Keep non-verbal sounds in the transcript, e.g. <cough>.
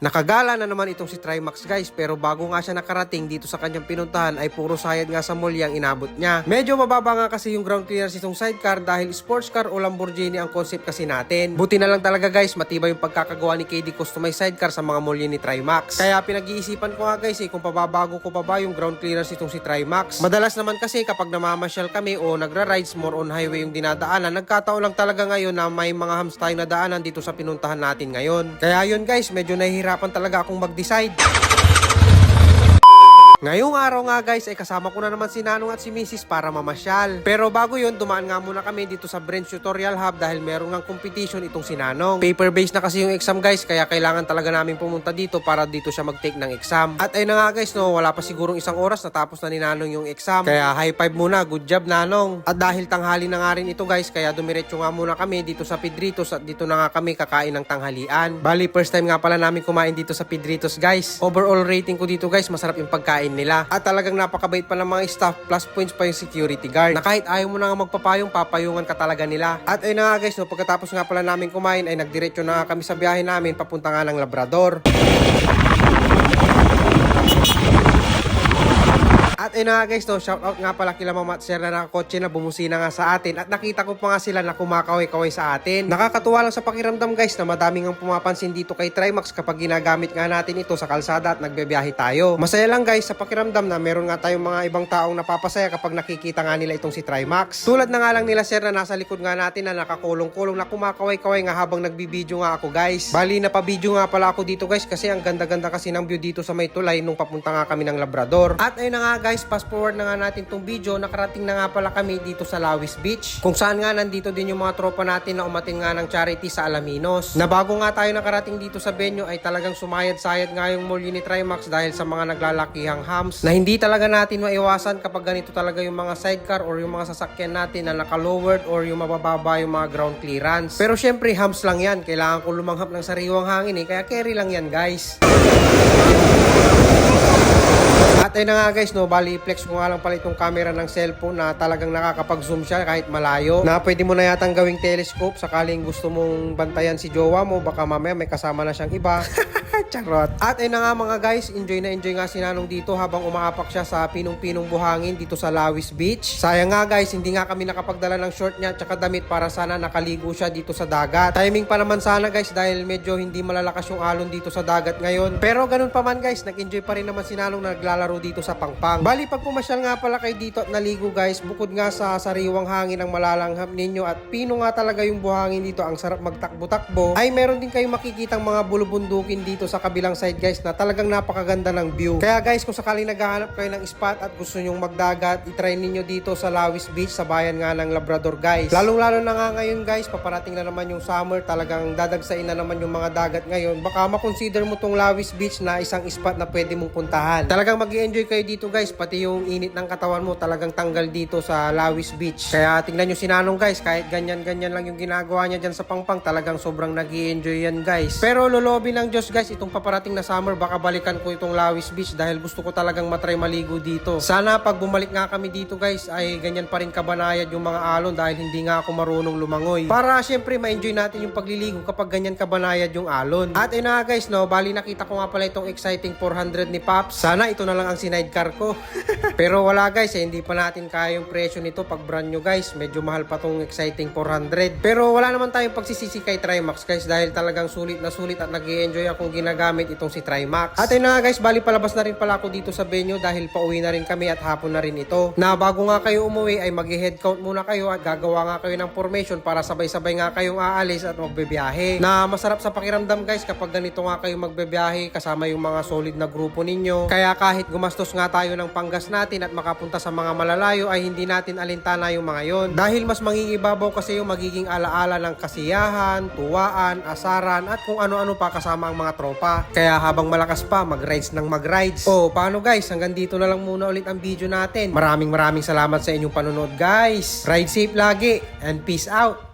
Nakagala na naman itong si Trimax guys pero bago nga siya nakarating dito sa kanyang pinuntahan ay puro sayad nga sa mall yung inabot niya. Medyo mababa nga kasi yung ground clearance itong sidecar dahil sports car o Lamborghini ang concept kasi natin. Buti na lang talaga guys matibay yung pagkakagawa ni KD customized sidecar sa mga mall ni Trimax. Kaya pinag-iisipan ko nga guys eh kung pababago ko pa ba yung ground clearance itong si Trimax. Madalas naman kasi kapag namamasyal kami o nagra-rides more on highway yung dinadaanan, nagkataon lang talaga ngayon na may mga hams tayong nadaanan dito sa pinuntahan natin ngayon. Kaya yun guys, medyo nahihirapan talaga akong mag-decide. Ngayong araw nga guys ay kasama ko na naman si Nanong at si Mrs. para mamasyal. Pero bago yun, dumaan nga muna kami dito sa Branch Tutorial Hub dahil meron nga competition itong si Nanong. Paper-based na kasi yung exam guys kaya kailangan talaga namin pumunta dito para dito siya mag-take ng exam. At ay na nga guys no, wala pa sigurong isang oras natapos na ni Nanong yung exam. Kaya high five muna, good job Nanong. At dahil tanghali na nga rin ito guys kaya dumiretso nga muna kami dito sa Pedritos at dito na nga kami kakain ng tanghalian. Bali first time nga pala namin kumain dito sa Pedritos guys. Overall rating ko dito guys, masarap yung pagkain nila. At talagang napakabait pa ng mga staff plus points pa yung security guard. Na kahit ayaw mo na nga magpapayong, papayungan ka talaga nila. At ayun na nga guys, no, pagkatapos nga pala namin kumain ay nagdiretso na kami sa biyahe namin papunta nga ng Labrador. At ayun na nga guys, no, shout out nga pala kila Mama at Sir na nakakotse na bumusina nga sa atin at nakita ko pa nga sila na kumakaway-kaway sa atin. Nakakatuwa lang sa pakiramdam guys na madaming ang pumapansin dito kay Trimax kapag ginagamit nga natin ito sa kalsada at nagbebiyahe tayo. Masaya lang guys sa pakiramdam na meron nga tayong mga ibang taong napapasaya kapag nakikita nga nila itong si Trimax. Tulad na nga lang nila Sir na nasa likod nga natin na nakakulong-kulong na kumakaway-kaway nga habang nagbibideo nga ako guys. Bali na pa-video nga pala ako dito guys kasi ang ganda-ganda kasi ng view dito sa may tulay nung papunta nga kami ng Labrador. At ayun na nga guys, fast forward na nga natin tong video, nakarating na nga pala kami dito sa Lawis Beach. Kung saan nga nandito din yung mga tropa natin na umatin nga ng charity sa Alaminos. Na bago nga tayo nakarating dito sa venue ay talagang sumayad-sayad nga yung mall ni Trimax dahil sa mga naglalakihang hams na hindi talaga natin maiwasan kapag ganito talaga yung mga sidecar or yung mga sasakyan natin na naka-lowered or yung mabababa yung mga ground clearance. Pero syempre hams lang yan, kailangan ko lumanghap ng sariwang hangin eh, kaya carry lang yan guys. At ayun nga guys, no, bali flex ko nga lang pala itong camera ng cellphone na talagang nakakapag-zoom siya kahit malayo. Na pwede mo na yatang gawing telescope sakaling gusto mong bantayan si jowa mo, baka mamaya may kasama na siyang iba. <laughs> Charot. At ayun na nga mga guys, enjoy na enjoy nga si Nanong dito habang umaapak siya sa pinong-pinong buhangin dito sa Lawis Beach. Sayang nga guys, hindi nga kami nakapagdala ng short niya at damit para sana nakaligo siya dito sa dagat. Timing pa naman sana guys dahil medyo hindi malalakas yung alon dito sa dagat ngayon. Pero ganun pa man guys, nag-enjoy pa rin naman si Nanong na naglalaro dito sa Pangpang. Bali pag pumasyal nga pala kayo dito at naligo guys, bukod nga sa sariwang hangin ang malalanghap ninyo at pino nga talaga yung buhangin dito, ang sarap magtakbo-takbo, ay meron din kayong makikitang mga bulubundukin dito sa kabilang side guys na talagang napakaganda ng view. Kaya guys, kung sakaling naghahanap kayo ng spot at gusto nyong magdagat, itry ninyo dito sa Lawis Beach sa bayan nga ng Labrador guys. Lalong-lalo na nga ngayon guys, paparating na naman yung summer, talagang dadagsain na naman yung mga dagat ngayon. Baka makonsider mo tong Lawis Beach na isang spot na pwede mong puntahan. Talagang mag enjoy kayo dito guys, pati yung init ng katawan mo talagang tanggal dito sa Lawis Beach. Kaya tingnan nyo si Nanong guys, kahit ganyan-ganyan lang yung ginagawa niya dyan sa Pangpang, talagang sobrang nag enjoy yan guys. Pero lolobi ng Diyos guys, itong paparating na summer, baka balikan ko itong Lawis Beach dahil gusto ko talagang matry maligo dito. Sana pag bumalik nga kami dito guys, ay ganyan pa rin kabanayad yung mga alon dahil hindi nga ako marunong lumangoy. Para syempre ma-enjoy natin yung pagliligo kapag ganyan kabanayad yung alon. At ina nga guys, no, bali nakita ko nga pala itong exciting 400 ni Pops. Sana ito na lang ang sidecar ko. <laughs> Pero wala guys, eh, hindi pa natin kaya yung presyo nito pag brand new guys. Medyo mahal pa tong exciting 400. Pero wala naman tayong pagsisisi kay Trimax guys dahil talagang sulit na sulit at nag enjoy akong ginagamit itong si Trimax. At ayun na guys, bali palabas na rin pala ako dito sa venue dahil pauwi na rin kami at hapon na rin ito. Na bago nga kayo umuwi ay mag-head count muna kayo at gagawa nga kayo ng formation para sabay-sabay nga kayong aalis at magbebiyahe. Na masarap sa pakiramdam guys kapag ganito nga kayo magbebiyahe kasama yung mga solid na grupo ninyo. Kaya kahit gumastos nga tayo ng panggas natin at makapunta sa mga malalayo ay hindi natin alintana yung mga yon. Dahil mas mangingibabaw kasi yung magiging alaala ng kasiyahan, tuwaan, asaran at kung ano-ano pa kasama ang mga tropa. Kaya habang malakas pa, mag-rides ng mag-rides. O, paano guys? Hanggang dito na lang muna ulit ang video natin. Maraming maraming salamat sa inyong panonood guys. Ride safe lagi and peace out.